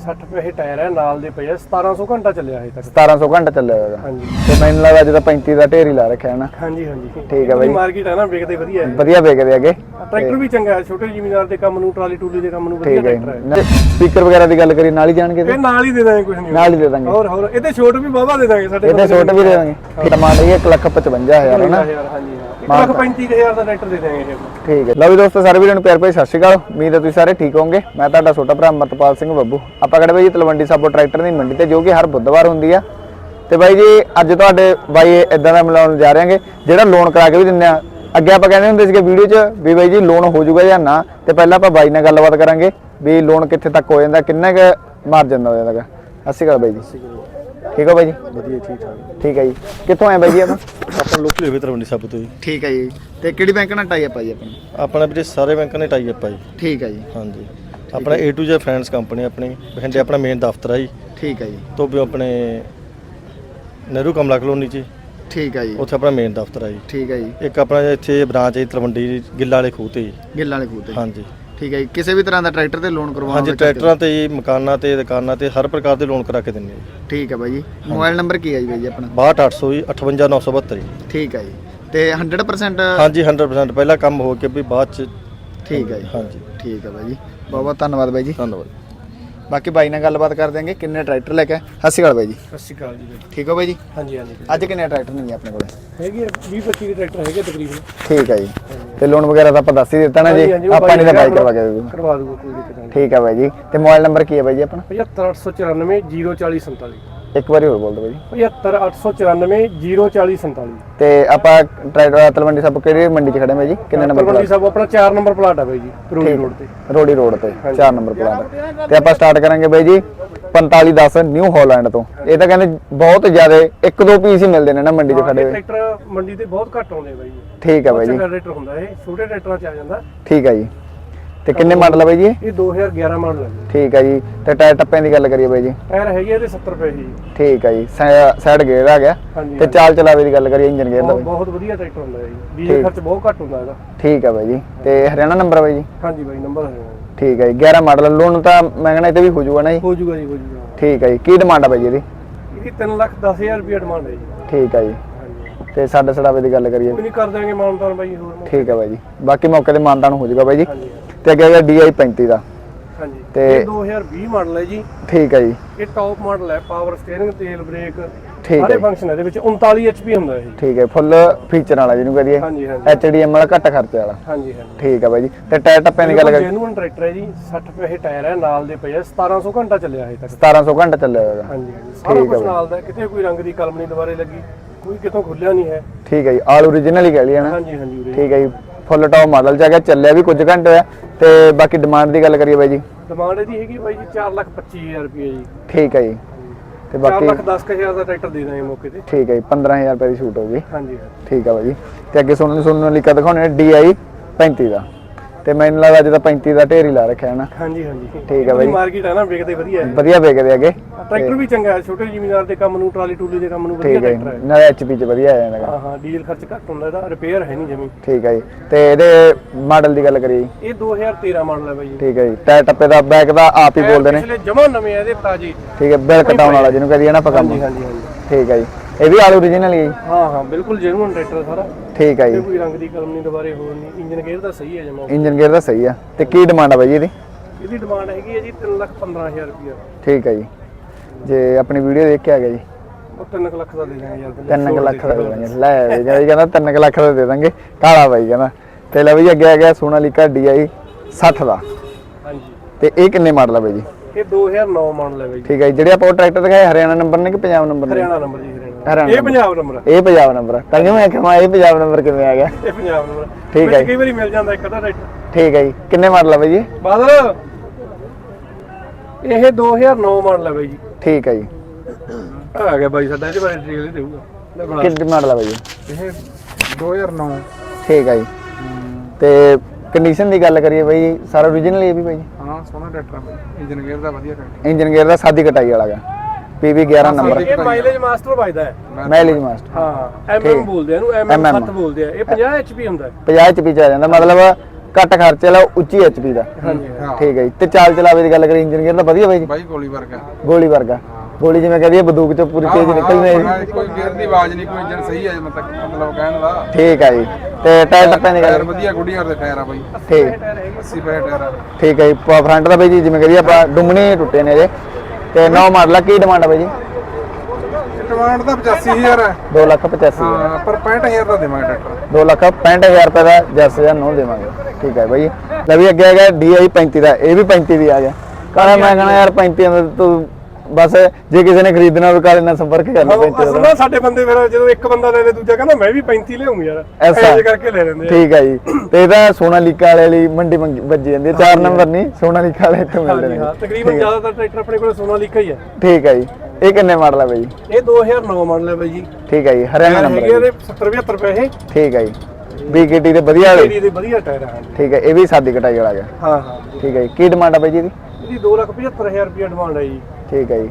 60 ਪੈਸੇ ਟਾਇਰ ਹੈ ਨਾਲ ਦੇ ਪਏ ਆ 1700 ਘੰਟਾ ਚੱਲਿਆ ਹਜੇ ਤੱਕ। 1700 ਘੰਟਾ ਚੱਲਿਆ ਹੋਏਗਾ ਹਾਂਜੀ। ਤੇ ਮੈਨੂੰ ਲੱਗਦਾ ਤਾਂ 35 ਦਾ ਢੇਰ ਹੀ ਲਾ ਰੱਖਿਆ ਹੈ ਨਾ। ਹਾਂਜੀ ਹਾਂਜੀ। ਠੀਕ ਹੈ ਬਾਈ। ਮਾਰਕੀਟ ਹੈ ਨਾ ਵਿਕਦੇ ਵਧੀਆ ਹੈ। ਵਧੀਆ ਵੇਚਦੇ ਅੱਗੇ ਟਰੈਕਟਰ ਵੀ ਚੰਗਾ ਹੈ ਛੋਟੇ ਜ਼ਿਮੀਂਦਾਰ ਦੇ ਕੰਮ ਨੂੰ ਟਰਾਲੀ ਟੂਲੀ ਦੇ ਕੰਮ ਨੂੰ ਵਧੀਆ ਟਰੈਕਟਰ ਹੈ। ਸਪੀਕਰ ਵਗੈਰਾ ਦੀ ਗੱਲ ਕਰੀ ਨਾਲ ਹੀ ਜਾਣਗੇ ਇਹ ਨਾਲ ਹੀ ਦੇ ਦਾਂਗੇ ਕੁਝ ਨਹੀਂ। ਨਾਲ ਹੀ ਦੇ ਦਾਂਗੇ। ਹੋਰ ਹੋਰ ਇਹਦੇ ਛੋਟ ਵੀ ਦੇ ਦਾਂਗੇ ਸਾਡੇ ਇਹਦੇ ਛੋਟ ਵੀ ਦੇ ਦਾਂਗੇ। ਟਮਾਟਰ ਇਹ 155000 ਹੈ ਨਾ? ਹਾਂਜੀ ਹਾਂ। 135000 ਦਾ ਟਰੈਕਟਰ ਦੇ ਦਾਂਗੇ ਇਹ ਠੀਕ ਹੈ। ਲਓ ਵੀ ਦੋਸਤੋ ਸਾਰੇ ਵੀਰਾਂ ਨੂੰ ਪਿਆਰ ਭਰੀ ਸਤਿ ਸ਼੍ਰੀ ਅਕਾਲ। ਉਮੀਦ ਹੈ ਤੁਸੀਂ ਸਾਰੇ ਠੀਕ ਹੋਵੋਗੇ। ਮੈਂ ਤੁਹਾਡਾ ਛੋਟਾ ਭਰਾ ਅਮਰਤਪਾਲ ਸਿੰਘ ਬੱਬੂ। ਆਪਾਂ ਬਾਈ ਜੀ ਤਲਵੰਡੀ ਸਾਬੋ ਟਰੈਕਟਰ ਦੀ ਮੰਡੀ ਤੇ ਜੋ ਕਿ ਹਰ ਬੁੱਧਵਾਰ ਹੁੰਦੀ ਆ। ਤੇ ਬਾਈ ਜੀ ਅੱਜ ਤੁਹਾਡੇ ਬਾਈ ਇਦਾਂ ਦਾ ਮਿਲਾਉਣ ਜਾ ਰਹੇ ਹਾਂਗੇ ਜਿਹੜਾ ਲੋਨ ਕਰਾ ਕੇ ਵੀ ਦਿੰਦੇ ਆ। ਅੱਗੇ ਆਪਾਂ ਕਹਿੰਦੇ ਹੁੰਦੇ ਸੀਗੇ ਵੀਡੀਓ 'ਚ ਵੀ ਬਾਈ ਜੀ ਲੋਨ ਹੋ ਜਾਊਗਾ ਜਾਂ ਨਾ। ਤੇ ਪਹਿਲਾਂ ਆਪਾਂ ਬਾਈ ਨਾਲ ਗੱਲਬਾਤ ਕਰਾਂਗੇ ਵੀ ਲੋਨ ਕਿੱਥੇ ਤੱਕ ਹੋ ਜਾਂਦਾ ਕਿੰਨਾ ਕੁ ਮਾਰਜਨ ਦਾ ਹੋ ਜਾਂਦਾ ਸਤਿ ਸ਼੍ਰੀ ਅਕਾਲ ਬਾਈ ਜੀ। ਠੀਕ ਹੋ ਬਾਈ ਜੀ? ਵਧੀਆ ਠੀਕ ਠਾਕ। ਠੀਕ ਹੈ ਜੀ। ਕਿੱਥੋਂ ਆਏ ਬਾਈ ਜੀ ਆਪਾਂ? ਆਪਾਂ ਲੋਕਲ ਹੋਵੇ ਤਰਵੰਡੀ ਸਭ ਤੋਂ ਜੀ। ਠੀਕ ਹੈ ਜੀ। ਤੇ ਕਿਹੜੀ ਬੈਂਕ ਨਾਲ ਟਾਈ ਆਪਾਂ ਜੀ ਆਪਣਾ? ਆਪਣਾ ਵੀਰੇ ਸਾਰੇ ਬੈਂਕਾਂ ਨੇ ਟਾਈ ਅਪ ਆ ਜੀ। ਠੀਕ ਹੈ ਜੀ। ਹਾਂਜੀ। ਆਪਣਾ A to Z finance company ਆਪਣੀ ਬਠਿੰਡੇ ਆਪਣਾ ਮੇਨ ਦਫ਼ਤਰ ਆ ਜੀ। ਠੀਕ ਹੈ ਜੀ। ਤੋਂ ਵੀ ਆਪਣੇ ਨਹਿਰੂ ਕਮਲਾ ਕਲੋਨੀ 'ਚ ਠੀਕ ਹੈ ਜੀ। ਉੱਥੇ ਆਪਣਾ ਮੇਨ ਦਫ਼ਤਰ ਆ ਜੀ। ਠੀਕ ਹੈ ਜੀ। ਇੱਕ ਆਪਣਾ ਇੱਥੇ ਬ੍ਰਾਂਚ ਹੈ ਤਲਵੰਡੀ ਗਿੱਲਾ ਵਾਲੇ ਖੂਹ ਤੇ ਜੀ। ਗਿੱਲਾਂ ਵਾਲੇ ਖੂਹ ਤੇ। ਹਾਂਜੀ। ਠੀਕ ਹੈ ਜੀ। ਕਿਸੇ ਵੀ ਤਰ੍ਹਾਂ ਦਾ ਟਰੈਕਟਰ ਤੇ ਲੋਨ ਕਰਵਾਉਣਾ ਹਾਂਜੀ ਹੋਵੇ ਟਰੈਕਟਰਾਂ ਤੇ ਜੀ ਮਕਾਨਾਂ ਤੇ ਦੁਕਾਨਾਂ ਤੇ ਹਰ ਪ੍ਰਕਾਰ ਦੇ ਲੋਨ ਕਰਾ ਕੇ ਦਿੰਦੇ ਜੀ। ਠੀਕ ਹੈ ਬਾਈ ਜੀ। ਮੋਬਾਈਲ ਨੰਬਰ ਕੀ ਹੈ ਜੀ ਬਾਈ ਜੀ ਆਪਣਾ? 62800 ਜੀ 58972 ਜੀ। ਠੀਕ ਹੈ ਜੀ। ਤੇ 100% ਹਾਂਜੀ 100% ਪਹਿਲਾ ਕੰਮ ਹੋ ਕੇ ਵੀ ਬਾਅਦ ਚ ਠੀਕ ਹੈ ਜੀ। ਹਾਂਜੀ। ਠੀਕ ਹੈ ਬਾਈ ਜੀ। ਬਹੁਤ ਬਹੁਤ ਧੰਨਵਾਦ ਬਾਈ ਜੀ। ਧੰਨਵਾਦ। ਬਾਕੀ ਬਾਈ ਨਾਲ ਗੱਲਬਾਤ ਕਰ ਦਿਆਂਗੇ ਕਿੰਨੇ ਟਰੈਕਟਰ ਲੈ ਕੇ ਆਏ? ਸਤਿ ਸ਼੍ਰੀ ਅਕਾਲ ਬਾਈ ਜੀ। ਸਤਿ ਸ਼੍ਰੀ ਅਕਾਲ ਜੀ ਬਾਈ। ਠੀਕ ਹੋ ਬਾਈ ਜੀ? ਹਾਂਜੀ ਹਾਂਜੀ। ਅੱਜ ਕਿੰਨੇ ਟਰੈਕਟਰ ਨੇ ਜੀ ਆਪਣੇ ਕੋਲ? ਹੈਗੇ 20 25 ਦੇ ਟਰੈਕਟਰ ਹੈਗੇ ਤਕਰੀਬਨ। ਠੀਕ ਹੈ ਜੀ। ਤੇ ਲੋਨ ਵਗੈਰਾ ਤਾਂ ਆਪਾਂ ਦੱਸ ਹੀ ਦਿੱਤਾ ਨਾ ਜੀ। ਹਾਂਜੀ, ਹਾਂਜੀ, ਉਹ ਆਪਾਂ ਨਹੀਂ ਤਾਂ ਬਾਈ ਕਰਵਾ ਕੇ ਦੇ ਦੂੰਗਾ ਕਰਵਾ ਦੂਗਾ ਕੋਈ ਦਿੱਕਤ ਨਹੀਂ। ਠੀਕ ਹੈ ਬਾਈ ਜੀ। ਤੇ ਮੋਬਾਈਲ ਨੰਬਰ ਕੀ ਹੈ ਬਾਈ ਜੀ ਆਪਣਾ? 75894 04047 ਇੱਕ ਵਾਰੀ ਹੋਰ ਬੋਲ ਦਿਓ ਬਾਈ। ਜੀ 75894 04047 ਤੇ ਆਪਾਂ ਟਰੈਕਟਰ ਤਲਵੰਡੀ ਸਭ ਕਿਹੜੀ ਮੰਡੀ 'ਚ ਖੜੇ ਬਾਈ ਜੀ? ਕਿੰਨੇ ਨੰਬਰ ਤਲਵੰਡੀ ਸਾਹਿਬ ਆਪਣਾ 4 ਨੰਬਰ ਪਲਾਟ ਹੈ ਬਾਈ ਜੀ ਰੋਲੀ ਰੋਡ ਤੇ। ਰੋੜੀ ਰੋਡ ਤੇ 4 ਨੰਬਰ ਪਲਾਟ ਤੇ ਆਪਾਂ ਸਟਾਰਟ ਕਰਾਂਗੇ ਬਾਈ ਜੀ 4510 ਨਿਊ ਹਾਲੈਂਡ ਤੋਂ। ਇਹ ਤਾਂ ਕਹਿੰਦੇ ਬਹੁਤ ਜ਼ਿਆਦਾ ਇੱਕ ਦੋ ਪੀਸ ਹੀ ਮਿਲਦੇ ਨੇ ਨਾ ਮੰਡੀ 'ਚ ਖੜੇ ਟਰੈਕਟਰ ਮੰਡੀ ਤੇ ਬਹੁਤ ਘੱਟ ਆਉਂਦੇ ਬਾਈ ਠੀਕ ਹੈ ਬਾਈ ਜੀ। ਟਰੈਕਟਰ ਹੁੰਦਾ ਇਹ ਛੋਟੇ ਟਰੈਕਟਰਾਂ ਚ ਆ ਜਾਂਦਾ। ਠੀਕ ਹੈ ਜੀ। ਤੇ ਕਿੰਨੇ ਮਾਡਲ ਬਾਈ ਜੀ? ਇਹ? ਇਹ 2011 ਮਾਡਲ ਹੈ ਜੀ। ਠੀਕ ਹੈ ਜੀ ਤੇ ਟਾਇਰ ਟੱਪਿਆਂ ਦੀ ਗੱਲ ਕਰੀਏ ਬਾਈ ਜੀ। ਟਾਇਰ ਹੈਗੇ ਇਹਦੇ 70 ਰੁਪਏ ਜੀ। ਠੀਕ ਹੈ ਜੀ ਸਾਈਡ ਗੇਅਰ ਆ ਗਿਆ। ਹਾਂਜੀ ਤੇ ਚਾਲ ਚਲਾਵੇ ਦੀ ਗੱਲ ਕਰੀਏ ਇੰਜਨ ਗੇਅਰ ਦਾ ਬਹੁਤ ਬਾਈ। ਬਹੁਤ ਵਧੀਆ ਟਰੈਕਟਰ ਹੁੰਦਾ ਹੈ ਜੀ ਡੀਜ਼ਲ ਖਰਚ ਬਹੁਤ ਘੱਟ ਹੁੰਦਾ ਇਹਦਾ। ਠੀਕ ਹੈ ਬਾਈ ਜੀ ਤੇ ਹਰਿਆਣਾ ਨੰਬਰ ਬਾਈ ਜੀ? ਹਾਂਜੀ ਬਾਈ ਨੰਬਰ ਹੈ ਠੀਕ ਹੈ ਜੀ 11 ਮਾਡਲ ਲੋਨ ਤਾਂ ਮੈਂ ਕਹਿੰਦਾ ਇਹ ਤੇ ਵੀ ਹੋ ਜਾਊਗਾ ਨਾ ਜੀ? ਹੋ ਜੂਗਾ ਜੀ ਹੋ ਜੂਗਾ ਠੀਕ ਹੈ ਜੀ ਕੀ ਡਿਮਾਂਡ ਆ ਬਾਈ ਜੀ ਇਹਦੀ? ਇਹਦੀ 3 ਲੱਖ 10000 ਰੁਪਏ ਡਿਮਾਂਡ ਹੈ ਜੀ। ਠੀਕ ਹੈ ਜੀ। ਹਾਂਜੀ। ਤੇ ਸਾਡੇ ਸੜਾਵੇ ਦੀ ਗੱਲ ਕਰੀਏ। ਕੋਈ ਨਹੀਂ ਕਰ ਦਾਂਗੇ ਮਾਨਤਾਨ ਬਾਈ ਹੋਰ। ਠੀਕ ਹੈ ਬਾਈ ਜੀ ਬਾਕੀ ਮੌਕੇ ਤੇ ਮਾਨਤਾਨ ਹੋ ਜਾਊਗਾ ਬਾਈ ਜੀ। ਹਾਂਜੀ। ਤੇ ਅੱਗੇ ਹੈਗਾ DI 35 ਦਾ। ਹਾਂਜੀ। ਤੇ- ਇਹ 2020 ਮਾਡਲ ਹੈ ਜੀ। ਠੀਕ ਹੈ ਜੀ। ਇਹ ਟੌਪ ਮਾਡਲ ਹੈ ਪਾਵਰ ਸਟੀਅਰਿੰਗ ਤੇਲ ਬ੍ਰੇਕ ਠੀਕ ਸਾਰੇ ਹੈ ਫੰਕਸ਼ਨ ਇਹਦੇ ਵਿੱਚ। 39 HP ਹੁੰਦਾ ਹੈ ਜੀ। ਠੀਕ ਹੈ ਫੁੱਲ ਫੀਚਰ ਵਾਲਾ ਜਿਹਨੂੰ ਕਰੀਏ ਹਾਂਜੀ ਹਾਂਜੀ। HDM ਵਾਲਾ ਘੱਟ ਖਰਚੇ ਵਾਲਾ। ਹਾਂਜੀ ਹਾਂਜੀ। ਠੀਕ ਹੈ ਬਾਈ ਜੀ। ਤੇ ਟਾਇਰ ਟੱਪਿਆਂ ਦੀ ਗੱਲ ਕਰੀਏ। ਜੈਨੂਨ ਟਰੈਕਟਰ ਹੈ ਜੀ। 60 ਪੈਸੇ ਟਾਇਰ ਹੈ ਨਾਲ ਦੇ ਪਏ ਆ। 1700 ਘੰਟਾ ਚੱਲਿਆ ਹਜੇ ਤੱਕ। 1700 ਘੰਟਾ ਚੱਲਿਆ ਹੋਏਗਾ ਹਾਂਜੀ ਹਾਂਜੀ। ਸਾਰਾ ਕੁਝ ਨਾਲ ਦਾ ਹੈ, ਕਿਤੇ ਕੋਈ ਰੰਗ ਦੀ ਕਲਮ ਨਹੀਂ ਦੁਬਾਰੇ ਲੱਗੀ। ਕੋਈ ਕਿਤੋਂ ਖੁੱਲਿਆ ਨਹੀਂ ਹੈ। ਠੀਕ ਹੈ ਜੀ। ਆਲ ਓਰੀਜਨਲ ਹੀ ਕਹਿ ਲਈਏ ਨਾ। ਹਾਂਜੀ ਹਾਂਜੀ ਠੀਕ ਹੈ ਜੀ। ਫੁੱਲ ਟੌਪ ਮਾਡਲ ਚ ਹੈਗਾ ਚੱਲਿਆ ਵੀ ਕੁਝ ਘੰਟੇ ਹੋਇਆ। ਤੇ ਬਾਕੀ ਡਿਮਾਂਡ ਦੀ ਗੱਲ ਕਰੀਏ ਬਾਈ ਜੀ। ਡਿਮਾਂਡ ਇਹਦੀ ਹੈਗੀ ਬਾਈ ਜੀ 4 ਲੱਖ 25000 ਰੁਪਏ ਜੀ। ਠੀਕ ਹੈ ਜੀ। ਤੇ 4 ਬਾਕੀ ਲੱਖ 10000 ਦਾ ਟਰੈਕਟਰ ਦੇ ਦਾਂਗੇ ਮੌਕੇ ਤੇ। ਠੀਕ ਹੈ ਜੀ 15000 ਰੁਪਏ ਦੀ ਛੂਟ ਹੋਗੀ ਹਾਂਜੀ ਠੀਕ ਹੈ ਬਾਈ ਜੀ। ਤੇ ਅੱਗੇ ਸੁਣਨ ਸੁਣਨ ਲਿਖਾ ਦਿਖਾਉਣੇ DI 35 ਦਾ। ਤੇ ਮੈਨੂੰ ਲੱਗਦਾ ਅੱਜ ਤਾਂ 35 ਦਾ ਢੇਰ ਹੀ ਲਾ ਰੱਖਿਆ ਹੈ ਨਾ। ਹਾਂਜੀ ਹਾਂਜੀ। ਠੀਕ ਹੈ ਬਾਈ। ਮਾਰਕੀਟ ਹੈ ਨਾ ਵਿਕਦੇ ਵਧੀਆ। ਹੈ ਵਧੀਆ ਵੇਚਦੇ ਅੱਗੇ ਟਰੈਕਟਰ ਵੀ ਚੰਗਾ ਹੈ ਛੋਟੇ ਜ਼ਿਮੀਂਦਾਰ ਦੇ ਕੰਮ ਨੂੰ ਟਰਾਲੀ ਟੂਲੀ ਦੇ ਕੰਮ ਨੂੰ ਵਧੀਆ ਠੀਕ ਹੈ ਟਰੈਕਟਰ ਜੀ ਹੈ। ਨਾਲੇ HP ਚ ਵਧੀਆ ਆ ਜਾਂਦਾ ਗਾ। ਹਾਂ ਹਾਂ ਡੀਜ਼ਲ ਖਰਚ ਘੱਟ ਹੁੰਦਾ ਇਹਦਾ ਰਿਪੇਅਰ ਹੈ ਨਹੀਂ ਜਮੀ। ਠੀਕ ਹੈ ਜੀ। ਤੇ ਇਹਦੇ ਮਾਡਲ ਦੀ ਗੱਲ ਕਰੀਏ। ਜੀ ਇਹ 2013 ਮਾਡਲ ਹੈ ਬਾਈ ਜੀ। ਠੀਕ ਹੈ ਜੀ। ਟਾਇਰ ਟੱਪੇ ਦਾ ਬੈਕ ਦਾ ਆਪ ਹੀ ਬੋਲਦੇ ਨੇ। ਪਿਛਲੇ ਜਮਾ ਨਵੇਂ ਆ ਇਹਦੇ ਤਾਜੀ। ਠੀਕ ਹੈ ਬਿਲ ਕਟਾਉਣ ਵਾਲਾ ਜਿਹਨੂੰ ਕਹਦੀ ਹੈ ਨਾ ਆਪਾਂ ਕੰਮ ਹਾਂਜੀ ਹਾਂਜੀ ਹਾਂਜੀ। ਠੀਕ ਹੈ ਜੀ। ਇਹ ਵੀ ਆਲ ਓਰੀਜਨਲ ਹੀ ਹੈ ਜੀ। ਹਾਂ ਹਾਂ ਬਿਲਕੁਲ ਜੈਨੂਨ ਟਰੈਕਟਰ ਸਾਰਾ। ਠੀਕ ਹੈ ਤੇ ਜੀ। ਕੋਈ ਰੰਗ ਦੀ ਕਲਮ ਨਹੀਂ ਦੁਬਾਰੇ ਹੋਰ ਨਹੀਂ। ਇੰਜਨ ਗੇਅਰ ਦਾ ਸਹੀ ਹੈ ਜਮਾ ਇੰਜਨ ਗੇਅਰ ਦਾ ਸਹੀ ਆ ਤੇ ਕੀ ਡਿਮਾਂਡ ਆ ਬਾਈ ਇਹਦੀ? ਇਹਦੀ ਡਿਮਾਂਡ ਹੈਗੀ ਹੈ ਜੀ 3 ਲੱਖ 15000 ਰੁਪਏ ਠੀਕ ਹੈ ਜੀ। ਜੇ ਆਪਣੀ ਵੀਡੀਓ ਦੇਖ ਕੇ ਆ ਗਿਆ ਜੀ। ਉਹ 3 ਲੱਖ ਦਾ ਦੇ ਦਾਂਗੇ ਯਾਰ ਤੈਨੂੰ 3 ਲੱਖ ਦਾ ਦੇ ਦਾਂਗੇ ਲੈ ਵੀ ਕਹਿੰਦਾ ਜੀ ਕਹਿੰਦਾ 3 ਲੱਖ ਦਾ ਦੇ ਦਾਂਗੇ ਕਾਲਾ ਬਾਈ ਕਹਿੰਦਾ। ਤੇ ਲੈ ਬਈ ਅੱਗੇ ਆ ਗਿਆ ਸੋਨਾਲੀਕਾ DI 60 ਦਾ। ਹਾਂਜੀ। ਤੇ ਇਹ ਕਿੰਨੇ ਮਾਡਲ ਆ ਬਾਈ ਜੀ? ਇਹ 2009 ਮਾਡਲ ਹੈ ਬਾਈ ਜੀ। ਠੀਕ ਹੈ ਜੀ। ਜਿਹੜੇ ਆਪਾਂ ਉਹ ਟਰੈਕਟਰ ਦਿਖਾਏ ਹਰਿਆਣਾ ਨੰਬਰ ਨੇ ਕਿ ਪੰਜਾਬ ਨੰਬਰ ਨੇ? ਹਰਿਆਣਾ ਨੰਬਰ ਜੀ ਹਰਿਆਣਾ। ਹਰਿਆਣਾ ਇਹ ਪੰਜਾਬ ਨੰਬਰ। ਇਹ ਪੰਜਾਬ ਨੰਬਰ ਆ। ਤਾਂ ਕਿ ਮੈਂ ਕਹਾਂ ਇਹ ਪੰਜਾਬ ਨੰਬਰ ਕਿਵੇਂ ਆ ਗਿਆ? ਇਹ ਪੰਜਾਬ ਨੰਬਰ ਠੀਕ ਵਿੱਚ ਹੈ। ਕਈ ਵਾਰੀ ਮਿਲ ਜਾਂਦਾ ਇੱਕ ਅੱਧਾ ਟਰੈਕਟਰ ਠੀਕ ਹੈ ਜੀ। ਕਿੰਨੇ ਮਾਡਲ ਆ ਬਾਈ ਜੀ? ਬਾਦਲ ਇਹ 2009 ਮਾਡਲ ਹੈ ਬਾਈ ਜੀ। ਠੀਕ ਹੈ ਜੀ। ਆ ਗਿਆ ਬਾਈ ਸਾਡਾ ਇਹਦੇ ਬਾਰੇ ਡਿਟੇਲ ਹੀ ਦੇਊਗਾ। ਲੈ ਬਣਾ। ਕਿੰਨੇ ਮਾਡਲ ਆ ਬਾਈ ਜੀ? ਇਹ 2009 ਠੀਕ ਹੈ ਜੀ। ਤੇ ਕੰਡੀਸ਼ਨ ਦੀ ਗੱਲ ਕਰੀਏ ਬਾਈ ਸਾਰਾ ਓਰੀਜਨਲ ਹੀ ਹੈ ਵੀ ਬਾਈ ਹਾਂ ਸੋਹਣਾ ਟਰੈਕਟਰ ਇੰਜਨ ਗੇਅਰ ਦਾ ਵਧੀਆ ਟਰੈਕਟਰ ਇੰਜਨ ਗੇਅਰ ਦਾ ਸਾਦੀ ਕਟਾਈ ਵਾਲਾ ਗਾ। PB 11 number. ਇਹ ਮਾਈਲੇਜ ਮਾਸਟਰ ਵੱਜਦਾ ਹੈ। ਮੈਲੇਜ ਮਾਸਟਰ। ਹਾਂ ਐਮਐਮ ਬੋਲਦੇ ਆ ਇਹਨੂੰ ਐਮਐਮ 7 ਬੋਲਦੇ ਆ। ਇਹ 50 ਐਚਪੀ ਹੁੰਦਾ ਹੈ। 50 ਚ ਪਿੱਛੇ ਆ ਜਾਂਦਾ ਮਤਲਬ ਘੱਟ ਖਰਚੇ ਵਾਲਾ ਉੱਚੀ ਐਚਪੀ ਦਾ। ਹਾਂਜੀ ਠੀਕ ਹੈ ਜੀ। ਤੇ ਚਾਲ ਚਲਾਵੇ ਦੀ ਗੱਲ ਕਰੀ ਇੰਜਨ ਗੇਅਰ ਦਾ ਵਧੀਆ ਬਾਈ ਜੀ। ਬਾਈ ਗੋਲੀ ਵਰਗਾ। ਗੋਲੀ ਵਰਗਾ। ਗੋਲੀ ਜਿਵੇਂ ਕਹਦੀ ਬੰਦੂਕ ਚੋਂ ਪੂਰੀ ਤੇਜ਼ ਨਿਕਲਣੀ ਹੈ ਹਾਂ, ਕੋਈ ਗੇਅਰ ਦੀ ਆਵਾਜ਼ ਨਹੀਂ ਕੋਈ ਇੰਜਨ ਸਹੀ ਹੈ ਮਤਲਬ ਮਤਲਬ ਕਹਿਣ ਦਾ। ਠੀਕ ਹੈ ਜੀ। ਤੇ ਟਾਇਰ ਟੱਪਿਆਂ ਦੀ ਟਾਇਰ ਗੱਲ ਵਧੀਆ ਗੁੱਡੀਆਂ ਦੇ ਟਾਇਰ ਆ ਬਾਈ। ਠੀਕ। 80 ਪੈ ਟਾਇਰ ਆ। ਠੀਕ ਹੈ ਜੀ। ਫਰੰਟ ਦਾ ਬਾਈ ਜੀ ਜਿਵੇਂ ਕਹਦੀ ਆਪਾਂ ਡੁੰਮਣੇ ਟੁੱਟੇ ਨੇ ਜੇ। ਤੇ ਨੌ ਮਾਡਲ ਆ ਕੀ ਡਿਮਾਂਡ ਆ ਬਾਈ ਜੀ? ਡਿਮਾਂਡ ਤਾਂ 85000 ਹੈ। 2 ਲੱਖ 85 ਹਾਂ ਪਰ 65000 ਦਾ ਦੇਵਾਂਗੇ ਟਰੈਕਟਰ। 2 ਲੱਖ 65000 ਰੁਪਏ ਦਾ ਜਰਸੀ ਦਾ ਨੋ ਦੇਵਾਂਗੇ। ਠੀਕ ਹੈ ਬਾਈ ਲੈ ਵੀ ਅੱਗੇ ਹੈਗਾ DI 35 ਦਾ ਇਹ ਵੀ 35 ਦੀ ਆ ਗਿਆ। ਕਹਿੰਦਾ ਮੈਂ ਕਹਣਾ ਯਾਰ 35 ਦਾ ਤੂੰ ਬਸ ਜੇ ਕਿਸੇ ਨੇ ਖਰੀਦਣਾ ਹੋਵੇ ਕਾਲੇ ਨਾਲ ਸੰਪਰਕ ਕਰ ਲੈ 35 ਅਸਲ ਦਾ? ਨਾਲ ਸਾਡੇ ਬੰਦੇ ਫਿਰ ਜਦੋਂ ਇੱਕ ਬੰਦਾ ਲੈ ਲੇ ਦੂਜਾ ਕਹਿੰਦਾ ਮੈਂ ਵੀ 35 ਲਿਆਉਂ ਯਾਰ। ਐਸਾ। ਐਸੇ ਕਰਕੇ ਲੈ ਲੈਂਦੇ ਆ। ਠੀਕ ਹੈ ਜੀ। ਤੇ ਇਹਦਾ ਸੋਨਾਲੀਕਾ ਵਾਲੇ ਲਈ ਮੰਡੀ ਮੰਗੀ- ਵੱਜੀ ਜਾਂਦੀ ਹੈ 4 ਨੰਬਰ ਨਹੀਂ ਸੋਨਾਲੀਕਾ ਵਾਲੇ ਇੱਥੇ ਮਿਲਦੇ ਹਾਂਜੀ ਨੇ। ਹਾਂ। ਤਕਰੀਬਨ ਜ਼ਿਆਦਾਤਰ ਟਰੈਕਟਰ ਆਪਣੇ ਕੋਲ ਸੋਨਾਲੀਕਾ ਹੀ ਹੈ ਠੀਕ ਹੈ ਜੀ। ਇਹ ਕਿੰਨੇ ਮਾਡਲ ਆ ਬਾਈ? ਇਹ 2009 ਮਾਡਲ ਹੈ ਬਾਈ ਜੀ। ਠੀਕ ਹੈ ਜੀ। ਹਰਿਆਣਾ ਨੰਬਰ ਹੈਗੇ ਹੈ ਜੀ। ਇਹਦੇ 70 75 ਰੁਪਏ ਇਹ ਠੀਕ ਹੈ ਜੀ। ਬੀਕੇਟੀ ਦੇ ਵਧੀਆ ਵਾਲੇ? ਏਰੀਏ ਦੇ ਵਧੀਆ ਟਾਇਰ ਹਨ ਠੀਕ ਹੈ ਇਹ ਵੀ ਸਾਦੀ ਕਟਾਈ ਵਾਲਾ ਗਿਆ ਹਾਂ ਹਾਂ। ਠੀਕ ਹੈ ਜੀ। ਕੀ ਡਿਮਾਂਡ ਆ ਬਾਈ ਜੀ ਇਹਦੀ? ਇਹਦੀ 275000 ਰੁਪਏ ਡਿਮਾਂਡ ਹੈ ਜੀ। ਠੀਕ ਹੈ ਜੀ।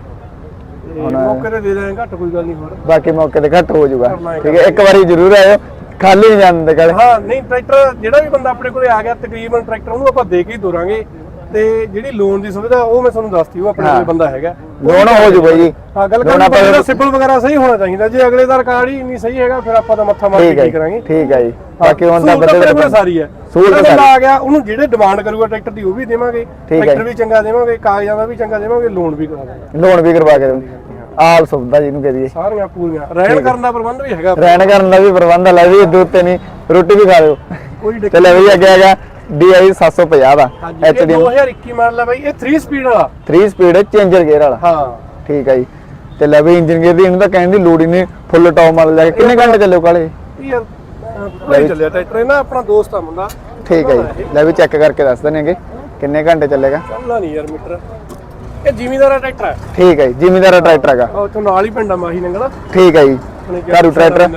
ਤੇ ਮੌਕੇ ਤੇ ਦੇ ਦਾਂਗੇ ਘੱਟ ਕੋਈ ਗੱਲ ਨਹੀਂ ਹੋਰ। ਬਾਕੀ ਮੌਕੇ ਤੇ ਘੱਟ ਹੋ ਜਾਊਗਾ। ਠੀਕ ਹੈ ਇੱਕ ਵਾਰੀ ਜ਼ਰੂਰ ਆਇਓ ਖਾਲੀ ਨਹੀਂ ਜਾਣ ਦੇ ਹਾਂ ਨਹੀਂ ਟਰੈਕਟਰ ਜਿਹੜਾ ਵੀ ਬੰਦਾ ਆਪਣੇ ਕੋਲੇ ਆ ਗਿਆ ਤਕਰੀਬਨ ਟਰੈਕਟਰ ਉਹਨੂੰ ਆਪਾਂ ਦੇ ਕੇ ਹੀ ਦੋਰਾਂਗੇ ਤੇ ਜਿਹੜੀ ਲੋਨ ਦੀ ਸੁਵਿਧਾ ਉਹ ਮੈਂ ਤੁਹਾਨੂੰ ਦੱਸਤੀ ਉਹ ਆਪਣੇ ਕੋਲੇ ਬੰਦਾ ਹੈਗਾ। ਲੋਨ ਹੋ ਜਾਊਗਾ ਜੀ। ਹਾਂ ਗੱਲ ਕਰਨੀ ਪੈਂਦਾ ਸਿਬਲ ਵਗੈਰਾ ਸਹੀ ਹੋਣਾ ਚਾਹੀਦਾ। ਜੇ ਅਗਲੇ ਦਾ ਰਿਕਾਰਡ ਹੀ ਨਹੀਂ ਸਹੀ ਹੈਗਾ ਫਿਰ ਆਪਾਂ ਤਾਂ ਮੱਥਾ ਮਾਰ ਕੇ ਹੈ ਕੀ ਕਰਾਂਗੇ? ਠੀਕ ਹੈ ਜੀ। ਬਾਕੀ ਹੁਣ ਤਾਂ ਬੰਦੇ ਕੋਲ ਸਾਰੀ ਹੈ ਬੰਦਾ ਸਾਰੀ। ਆ ਗਿਆ ਉਹਨੂੰ ਜਿਹੜੇ ਡਿਮਾਂਡ ਕਰੂਗਾ ਟਰੈਕਟਰ ਦੀ ਉਹ ਵੀ ਦੇਵਾਂਗੇ ਹੈ ਟਰੈਕਟਰ ਵੀ ਚੰਗਾ ਦੇਵਾਂਗੇ ਕਾਗਜ਼ਾਂ ਦਾ ਵੀ ਚੰਗਾ ਦੇਵਾਂਗੇ ਲੋਨ ਵੀ ਕਰਾ ਦਾਂਗੇ ਲੋਨ ਵੀ ਕਰਵਾ ਕੇ ਦੇਵਾਂਗੇ ਆਲ ਸੁਵਿਧਾ ਜਿਹਨੂੰ ਕਹਦੀ ਸਾਰੀਆਂ ਪੂਰੀਆਂ। ਰਹਿਣ ਕਰਨ ਦਾ ਪ੍ਰਬੰਧ ਵੀ ਹੈਗਾ। ਰਹਿਣ ਕਰਨ ਦਾ ਵੀ ਪ੍ਰਬੰਧ ਹੈ, ਲੈ ਵੀ ਦੋ ਤਿੰਨ ਹੀ ਰੋਟੀ ਵੀ ਖਾ ਲਿਓ। ਕੋਈ ਦਿੱਕਤ ਚਲੇ ਵੀ ਅੱਗੇ ਹੈਗਾ DI 750 ਦਾ ਹਾਂਜੀ ਇਹ HD 2021 ਮਾਡਲ ਹੈ ਬਾਈ ਇਹ 3 ਸਪੀਡ ਵਾਲਾ। 3 ਸਪੀਡ ਚੇਂਜਰ ਗੇਅਰ ਵਾਲਾ। ਹਾਂ। ਠੀਕ ਹੈ ਜੀ। ਤੇ ਲੈ ਵੀ ਇੰਜਨ ਗੇਅਰ ਦੀ ਇਹਨੂੰ ਤਾਂ ਕਹਿਣ ਦੀ ਲੋੜ ਹੀ ਨਹੀਂ ਫੁੱਲ ਟੌਪ ਮਾਡਲ ਲੈ ਕੇ। ਕਿੰਨੇ ਘੰਟੇ ਚੱਲਿਓ ਕਾਲੇ? ਇਹ ਕੋਈ ਚੱਲਿਆ ਟਰੈਕਟਰ ਇਹ ਨਾ ਆਪਣਾ ਦੋਸਤ ਆ ਮੁੰਡਾ। ਠੀਕ ਹੈ ਜੀ। ਲੈ ਵੀ ਚੈੱਕ ਕਰਕੇ ਦੱਸ ਦਣਗੇ ਕਿੰਨੇ ਘੰਟੇ ਚੱਲੇਗਾ? ਚੱਲਣਾ ਨਹੀਂ ਯਾਰ ਮੀਟਰ। ਇਹ ਜ਼ਿਮੀਦਾਰਾ ਟਰੈਕਟਰ ਹੈ ਠੀਕ ਹੈ ਜੀ ਜ਼ਿਮੀਦਾਰ ਟਰੈਕਟਰ ਹੈਗਾ। ਉਹ ਉੱਥੋਂ ਨਾਲ ਹੀ ਪਿੰਡਾ ਮਾਹੀ ਨੰਗਣਾ ਠੀਕ ਹੈ ਜੀ। ਘਾਰੂ ਟਰੈਕਟਰ।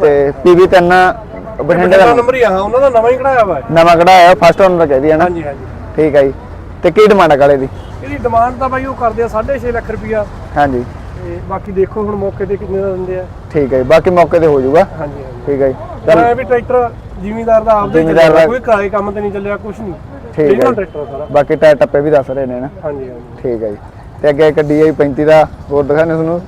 ਤੇ PV3 ਬਠਿੰਡੇ ਬਠਿੰਡਾ ਦਾ ਨੰਬਰ ਹੀ ਆ ਹਾਂ ਉਹਨਾਂ ਦਾ ਨਵਾਂ ਹੀ ਕਢਾਇਆ ਵਾ। ਨਵਾਂ ਕਢਾਇਆ ਫਸਟ ਓਨਰ ਕਹਿੰਦੀ ਹੈ ਨਾ। ਹਾਂਜੀ ਹਾਂਜੀ। ਠੀਕ ਹੈ ਜੀ। ਤੇ ਕੀ ਡਿਮਾਂਡ ਹੈ ਕਾਲੇ ਦੀ? ਇਹਦੀ ਡਿਮਾਂਡ ਤਾਂ ਬਾਈ ਉਹ ਕਰਦੇ ਆ 6.5 ਲੱਖ ਰੁਪਇਆ ਹਾਂਜੀ। ਤੇ ਬਾਕੀ ਦੇਖੋ ਹੁਣ ਮੌਕੇ ਤੇ ਕਿੰਨੇ ਦਾ ਦਿੰਦੇ ਆ। ਠੀਕ ਹੈ ਜੀ ਬਾਕੀ ਮੌਕੇ ਤੇ ਹੋ ਜਾਊਗਾ। ਹਾਂਜੀ ਹਾਂਜੀ। ਠੀਕ ਹੈ ਜੀ। ਚੱਲ। ਇਹ ਵੀ ਟਰੈਕਟਰ ਜ਼ਿਮੀਦਾਰ ਦਾ ਆਪਦਾ ਜ਼ਿਮੀਂਦਾਰ ਦਾ- ਕੋਈ ਕਿਰਾਏ ਕੰਮ ਤੇ ਨਹੀਂ ਚੱਲਿਆ ਕੁਝ ਨਹੀਂ। ਠੀਕ ਹੈ। ਟਰੈਕਟਰ ਸਾਰਾ। ਬਾਕੀ ਟਾਇਰ ਟੱਪੇ ਵੀ ਦੱਸ ਰਹੇ ਨੇ ਨਾ। ਹਾਂਜੀ ਹਾਂਜੀ। ਠੀਕ ਹੈ ਜੀ। ਤੇ ਅੱਗੇ ਇੱਕ DI 35 ਦਾ ਹੋਰ ਦਿਖਾਣੇ ਤੁਹਾਨੂੰ।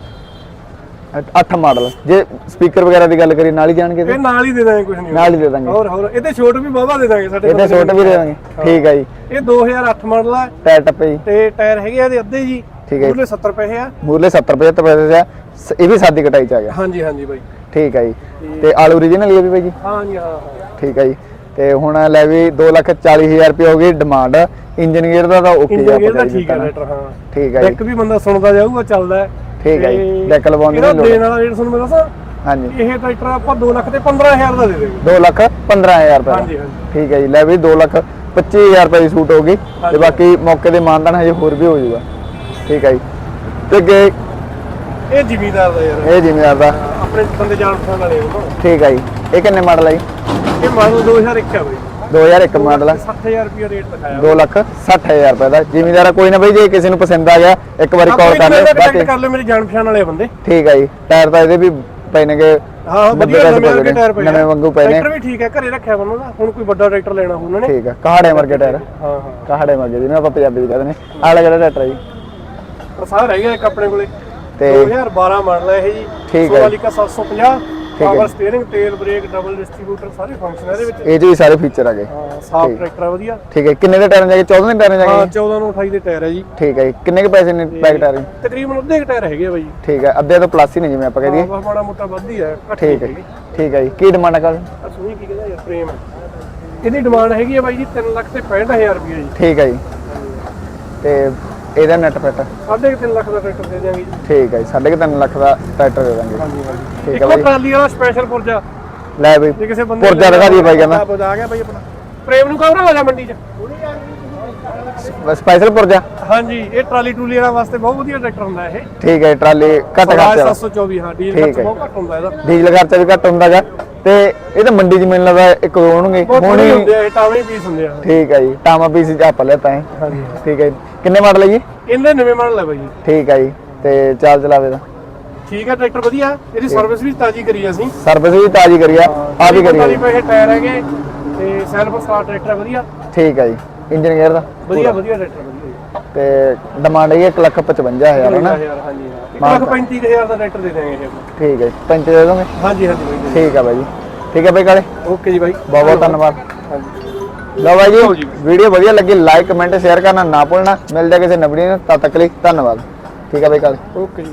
8 ਮਾਡਲ। ਜੇ ਸਪੀਕਰ ਵਗੈਰਾ ਦੀ ਗੱਲ ਕਰੀ ਨਾਲ ਹੀ ਜਾਣਗੇ ਇਹ ਨਾਲ ਹੀ ਦੇ ਦਾਂਗੇ ਕੁਝ ਨਹੀਂ। ਨਾਲ ਹੀ ਦੇ ਦਾਂਗੇ। ਹੋਰ ਹੋਰ ਇਹਦੇ ਛੋਟ ਵੀ ਬਾਵਾ ਦੇ ਦਾਂਗੇ ਸਾਡੇ ਇਹਦੇ ਛੋਟ ਵੀ ਦੇ ਦਾਂਗੇ ਠੀਕ ਹੈ ਜੀ। ਇਹ 2008 ਮਾਡਲ ਆ। ਟਾਇਰ ਟੱਪੇ ਜੀ। ਤੇ ਟਾਇਰ ਹੈਗੇ ਆ ਇਹਦੇ ਅੱਧੇ ਜੀ। ਠੀਕ ਹੈ। ਉਹਦੇ 70 ਪੈਸੇ ਆ। ਮੂਰਲੇ 70 75 ਪੈਸੇ ਸ- ਇਹ ਵੀ ਸਾਦੀ ਕਟਾਈ ਚ ਆ ਗਿਆ। ਹਾਂਜੀ ਹਾਂਜੀ ਬਾਈ। ਠੀਕ ਹੈ ਜੀ। ਤੇ ਆਲ ਓਰੀਜਨਲ ਹੀ ਹੈ ਵੀ ਬਾਈ ਜੀ? ਹਾਂ ਹਾਂ। ਠੀਕ ਹੈ ਜੀ। ਤੇ ਹੁਣ ਲੈ ਵੀ 240000 ਰੁਪਏ ਹੋ ਗਈ ਡਿਮਾਂਡ ਇੰਜਨ ਗੇਅਰ ਦਾ ਤਾਂ ਓਕੇ ਇੰਜਨ ਗੇਅਰ ਦਾ ਠੀਕ ਹੈ ਟਰੈਕਟਰ ਹਾਂ। ਠੀਕ ਹੈ ਜੀ। ਡੈਕ ਵੀ ਬੰਦਾ ਸੁਣਦਾ ਜਾਊਗਾ ਚੱਲਦਾ। ਠੀਕ ਹੈ ਜੀ, ਡੈਕ ਲਵਾਉਣ ਦੀ ਇਹਦਾ ਲੋੜ। ਦੇਣ ਵਾਲਾ ਰੇਟ ਤੁਹਾਨੂੰ ਮੈਂ ਦੱਸਾਂ? ਹਾਂਜੀ। ਇਹ ਟਰੈਕਟਰ ਆਪਾਂ 2 ਲੱਖ ਤੇ 15000 ਦਾ ਦੇ ਦੇਵਾਂਗੇ। 2 ਲੱਖ 15000 ਰੁਪਏ ਦਾ। ਹਾਂਜੀ ਹਾਂਜੀ। ਠੀਕ ਹੈ ਜੀ ਲੈ ਵੀ 2 ਲੱਖ 25000 ਰੁਪਏ ਦੀ ਸੂਟ ਹੋ ਗਈ ਤੇ ਬਾਕੀ ਮੌਕੇ ਦੇ ਮਾਨਦਾਨ ਹਜੇ ਹੋਰ ਵੀ ਹੋ ਜਾਊਗਾ। ਠੀਕ ਹੈ ਜੀ। ਤੇ ਅੱਗੇ ਇਹ ਜ਼ਿਮੀਦਾਰ ਦਾ ਯਾਰ। ਇਹ ਜ਼ਿਮੀਦਾਰ ਦਾ। ਆਪਣੇ ਬੰਦੇ ਜਾਣ ਪਛਾਣ ਵਾਲੇ ਉਹ। ਠੀਕ ਹੈ ਜੀ। ਇਹ ਕਿੰਨੇ ਮਾਡਲ ਹੈ ਜੀ? ਇਹ ਮਾਡਲ 2001 ਹੈ ਬਈ। 2001 ਮਾਡਲ ਹੈ 60000 ਰੁਪਏ ਰੇਟ ਦਿਖਾਇਆ। 2 ਲੱਖ 60000 ਰੁਪਏ ਦਾ। ਜ਼ਿਮੀਦਾਰ ਕੋਈ ਨਾ ਬਈ ਜੇ ਕਿਸੇ ਨੂੰ ਪਸੰਦ ਆ ਗਿਆ ਇੱਕ ਵਾਰੀ ਕਾਲ ਕਰ ਲਿਓ ਬਾਕੀ ਕਰ ਲਿਓ ਮੇਰੇ ਜਾਣ ਪਛਾਣ ਵਾਲੇ ਬੰਦੇ। ਠੀਕ ਹੈ ਜੀ। ਟਾਇਰ ਤਾਂ ਇਹਦੇ ਵੀ ਪਏ ਨੇਗੇ ਹਾਂ ਵਧੀਆ ਨਵੇਂ ਟਾਇਰ ਪਏ ਨਵੇਂ ਵਾਂਗੂ ਪਏ ਨੇ ਟਰੈਕਟਰ ਵੀ ਠੀਕ ਹੈ ਘਰੇ ਰੱਖਿਆ ਉਹਨਾਂ ਦਾ। ਹੁਣ ਕੋਈ ਵੱਡਾ ਟਰੈਕਟਰ ਲੈਣਾ ਹੋਊ ਉਹਨਾਂ ਨੇ। ਠੀਕ ਹੈ ਕਹਾੜੇ ਵਰਗੇ ਟਾਇਰ ਹਾਂ ਹਾਂ। ਕਹਾੜੇ ਵਰਗੇ ਜਿਹਨੂੰ ਆਪਾਂ ਪੰਜਾਬੀ ਚ ਕਹਿੰਦੇ ਨੇ ਆਲੇ ਕਿਹੜਾ ਟਰੈਕਟਰ ਹੈ ਜੀ? ਪਰ ਸਾਰਾ ਰਹਿ ਗਿਆ ਇੱਕ ਆਪਣੇ ਕੋਲੇ। ਤੇ 2012 ਮਾਡਲ ਹੈ ਇਹ ਜੀ। ਠੀਕ ਹੈ। ਸੋਨਾਲੀਕਾ 750 ਹੈ। ਪਾਵਰ ਸਟੀਅਰਿੰਗ ਤੇਲ ਬ੍ਰੇਕ ਡਬਲ ਡਿਸਟ੍ਰੀਬਿਊਟਰ ਸਾਰੇ ਫੰਕਸ਼ਨ ਇਹਦੇ ਵਿੱਚ। ਇਹ ਵੀ ਸਾਰੇ ਫੀਚਰ ਆ ਗਏ। ਹਾਂ ਸਾਫ਼ ਟਰੈਕਟਰ ਆ ਵਧੀਆ। ਠੀਕ ਹੈ ਕਿੰਨੇ ਦੇ ਟਾਇਰਾਂ ਜਾ ਕੇ 14 ਦੇ ਟਾਇਰਾਂ ਜਾ ਹਾਂ ਕੇ 14 ਨੂੰ 28 ਦੇ ਟਾਇਰ ਹੈ ਜੀ। ਠੀਕ ਹੈ ਜੀ ਕਿੰਨੇ ਕੁ ਪੈਸੇ ਨੇ ਬੈਕ ਟਾਇਰ? ਤਕਰੀਬਨ ਅੱਧੇ ਕੁ ਟਾਇਰ ਹੈਗੇ ਬਾਈ। ਠੀਕ ਹੈ ਅੱਧੇ ਤੋਂ ਪਲੱਸ ਹੀ ਨੇ ਜਿਵੇਂ ਆਪਾਂ ਕਹਿ ਦਈਏ। ਬਸ ਮਾੜਾ ਮੋਟਾ ਵੱਧ ਹੀ ਹੈ ਠੀਕ ਹੈ ਜੀ, ਠੀਕ ਹੈ ਜੀ। ਕੀ ਡਿਮਾਂਡ ਕਰ ਆ ਸੁਣੀ ਕੀ ਕਹਿੰਦਾ ਯਾਰ ਪ੍ਰੇਮ ਇਹਦੀ ਡਿਮਾਂਡ ਹੈਗੀ ਹੈ ਬਾਈ ਜੀ 3 ਲੱਖ ਤੇ 65000 ਰੁਪਏ ਜੀ। ਠੀਕ ਹੈ ਜੀ। ਤੇ ਇਹਦਾ ਨੈਟ ਫਿੱਟ 3.5 ਲੱਖ ਦਾ ਟਰੈਕਟਰ ਦੇ ਦਿਆਂਗੇ ਜੀ। ਠੀਕ ਹੈ ਜੀ 3.5 ਲੱਖ ਦਾ ਟਰੈਕਟਰ ਦੇ ਦਾਂਗੇ। ਹਾਂਜੀ ਹਾਂਜੀ। ਠੀਕ ਇੱਕ ਹੈ ਬਾਈ। ਟਰਾਲੀ ਵਾਲਾ ਸਪੈਸ਼ਲ ਪੁਰਜਾ। ਲੈ ਬਈ ਜੇ ਕਿਸੇ ਬੰਦੇ ਪੁਰਜਾ ਦਿਖਾ ਦਈਏ ਬਾਈ ਕਹਿੰਦਾ। ਆ ਗਿਆ ਬਾਈ ਆਪਣਾ। ਪ੍ਰੇਮ ਨੂੰ ਕਹੋ ਨਾ ਆ ਜਾ ਮੰਡੀ 'ਚ। ਸਪੈਸ਼ਲ ਪੁਰਜਾ। ਹਾਂਜੀ ਇਹ ਟਰਾਲੀ ਟੂਲੀ ਵਾਲਾ ਵਾਸਤੇ ਬਹੁਤ ਵਧੀਆ ਟਰੈਕਟਰ ਹੁੰਦਾ ਇਹ। ਠੀਕ ਹੈ ਟਰਾਲੀ ਘੱਟ ਖਰਚਾ। 724 ਹਾਂ ਡੀਜ਼ਲ ਠੀਕ ਖਰਚ ਹੈ। ਬਹੁਤ ਘੱਟ ਹੁੰਦਾ ਇਹਦਾ। ਡੀਜ਼ਲ ਖਰਚਾ ਵੀ ਘੱਟ ਹੁੰਦਾਗਾ ਤੇ ਇਹ ਤਾਂ ਮੰਡੀ 'ਚ ਮੈਨੂੰ ਲੱਗਦਾ ਇੱਕ ਦੋ ਹੋਣਗੇ। ਬਹੁਤ ਹੁਣ ਹੀ ਹੁੰਦੇ ਆ ਇਹ ਟਾਵੇਂ ਪੀਸ ਹੁੰਦੇ ਆ। ਠੀਕ ਹੈ ਜੀ ਟਾਮਾ ਪੀਸ ਆਪਾਂ ਲੈਤਾ ਹੈ। ਹਾਂਜੀ। ਠੀਕ ਹੈ ਜੀ। ਕਿੰਨੇ ਮਾਡਲ ਹੈ ਜੀ? ਇਹਦੇ ਨਵੇਂ ਮਾਡਲ ਹੈ ਬਾਈ। ਜੀ ਠੀਕ ਹੈ ਜੀ ਤੇ ਚਾਲ ਚਲਾਵੇ ਦਾ। ਠੀਕ ਹੈ ਟਰੈਕਟਰ ਵਧੀਆ। ਇਹਦੀ ਸਰਵਿਸ ਵੀ ਤਾਜ਼ੀ ਕਰੀ ਅਸੀਂ। ਸਰਵਿਸ ਵੀ ਤਾਜ਼ੀ ਕਰੀ ਆ ਆ ਵੀ ਕਰੀ ਆ 45 ਪੈਸੇ ਟਾਇਰ ਹੈਗੇ ਤੇ ਸੈਲਫ ਸਟਾਰਟ ਟਰੈਕਟਰ ਹੈ ਵਧੀਆ। ਠੀਕ ਹੈ ਜੀ ਇੰਜਨ ਗੇਅਰ ਦਾ? ਵਧੀਆ ਵਧੀਆ ਟਰੈਕਟਰ ਵਧੀਆ ਤੇ ਡਿਮਾਂਡ ਹੈਗੀ 155000 ਹੈ ਨਾ ਹਜ਼ਾਰ ਹਾਂਜੀ ਹਾਂ। 1 ਲੱਖ 35000 ਦਾ ਟਰੈਕਟਰ ਦੇ ਆਪਾਂ। ਠੀਕ ਹੈ ਜੀ 35 ਦੇ ਦੋਗੇ? ਹਾਂਜੀ ਹਾਂਜੀ। ਠੀਕ ਹੈ ਬਾਈ ਜੀ। ਠੀਕ ਹੈ ਬਾਈ ਕਾਲੇ? ਓਕੇ ਜੀ ਬਾਈ। ਬਹੁਤ ਬਹੁਤ ਧੰਨਵਾਦ। ਹਾਂਜੀ। ਲਓ ਬਾਈ ਜੀ ਵੀਡੀਓ ਵਧੀਆ ਲੱਗੀ ਲਾਈਕ ਕਮੈਂਟ ਸ਼ੇਅਰ ਕਰਨਾ ਨਾ ਭੁੱਲਣਾ। ਮਿਲਦੇ ਕਿਸੇ ਨਵੀਂ ਨੂੰ ਤਦ ਤੱਕ ਲਈ ਧੰਨਵਾਦ। ਠੀਕ ਹੈ ਬਾਈ ਕਾਲੇ ਓਕੇ